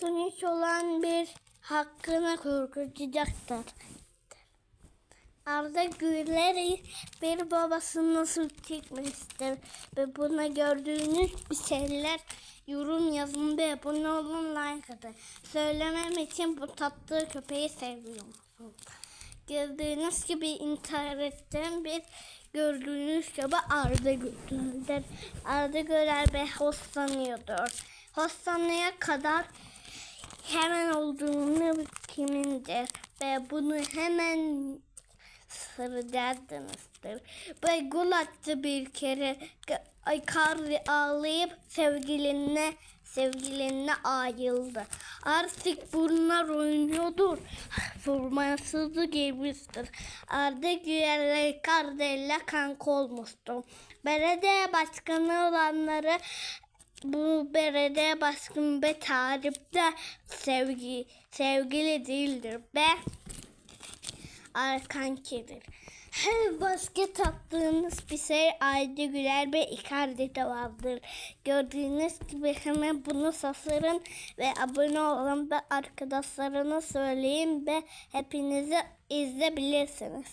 sonuç olan bir hakkını kurgulayacaktır. Arda Güler'i bir babası nasıl çekmiştir ve buna gördüğünüz bir şeyler yorum yazın ve abone olun like atın. Söylemem için bu tatlı köpeği seviyorum. Gördüğünüz gibi internetten bir gördüğünüz gibi Arda Güler. Arda Güler ve hoşlanıyordur. Hoşlanmaya kadar hemen olduğunu kimindir ve bunu hemen sıracağınızdır. Ve gol attı bir kere. Ay karı ağlayıp sevgiline sevgiline ayrıldı. Artık bunlar oynuyordur. Formasızı giymiştir. Arda Güler'le Karde'yle kanka olmuştu. Belediye başkanı olanları bu belediye başkanı ve tarifte sevgi sevgili değildir ve arkankidir. Her basket attığınız bir şey Ayda Güler ve Icardi'de vardır. Gördüğünüz gibi hemen bunu sasırın ve abone olun ve arkadaşlarına söyleyin ve hepinizi izleyebilirsiniz.